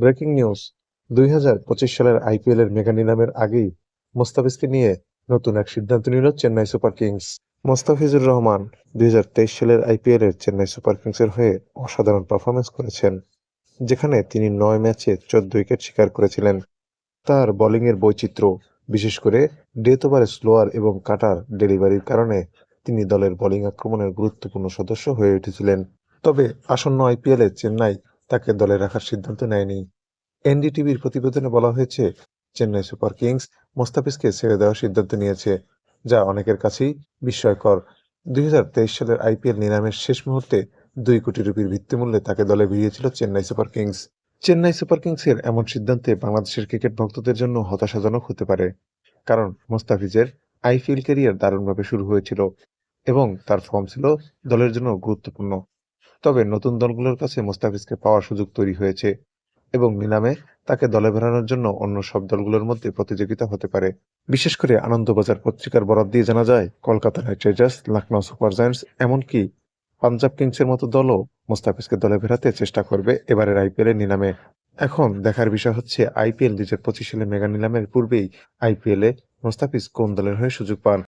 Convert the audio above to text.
Breaking news, দুই হাজার পঁচিশ সালের আইপিএল এর মেগা নিলামের আগেই মোস্তাফিজকে নিয়ে নতুন এক সিদ্ধান্ত নিল চেন্নাই সুপার কিংস। মোস্তাফিজুর রহমান দুই হাজার তেইশ সালের আইপিএল এর চেন্নাই সুপার কিংসের হয়ে অসাধারণ পারফরমেন্স করেছেন, যেখানে তিনি নয় ম্যাচে চোদ্দ উইকেট শিকার করেছিলেন। তার বোলিংয়ের বৈচিত্র্য, বিশেষ করে ডেথ ওভারে স্লোয়ার এবং কাটার ডেলিভারির কারণে তিনি দলের বোলিং আক্রমণের গুরুত্বপূর্ণ সদস্য হয়ে উঠেছিলেন। তবে আসন্ন আইপিএলে চেন্নাই তাকে দলে রাখার সিদ্ধান্ত নেয়নি। এনডিটিভির প্রতিবেদনে বলা হয়েছে, চেন্নাই সুপার কিংস মোস্তাফিজকে ছেড়ে দেওয়ার সিদ্ধান্ত নিয়েছে, যা অনেকের কাছেই বিস্ময়কর। দু হাজার তেইশ সালের আইপিএল নিলামের শেষ মুহূর্তে দুই কোটি রুপির ভিত্তিমূল্যে তাকে দলে ভিড়িয়েছিল Chennai Super Kings. Chennai Super কিংসের এমন সিদ্ধান্তে বাংলাদেশের ক্রিকেট ভক্তদের জন্য হতাশাজনক হতে পারে, কারণ মোস্তাফিজের আইপিএল ক্যারিয়ার দারুণভাবে শুরু হয়েছিল এবং তার ফর্ম ছিল দলের জন্য গুরুত্বপূর্ণ। তবে নতুন দলগুলোর কাছে মোস্তাফিজকে পাওয়ার সুযোগ তৈরি হয়েছে এবং নিলামে তাকে দলে ভেড়ানোর জন্য অন্য সব দলগুলোর মধ্যে প্রতিযোগিতা হতে পারে। বিশেষ করে আনন্দবাজার পত্রিকার বরাদ দিয়ে জানা যায়, Kolkata Knight Riders Lucknow Super Giants এমনকি পাঞ্জাব কিংসের মতো দলও মোস্তাফিজকে দলে ফেরাতে চেষ্টা করবে এবারের আইপিএল এর নিলামে। এখন দেখার বিষয় হচ্ছে, আইপিএল দুই হাজার পঁচিশ সালে মেগা নিলামের পূর্বেই আইপিএলে মোস্তাফিজ কোন দলের হয়ে সুযোগ পান?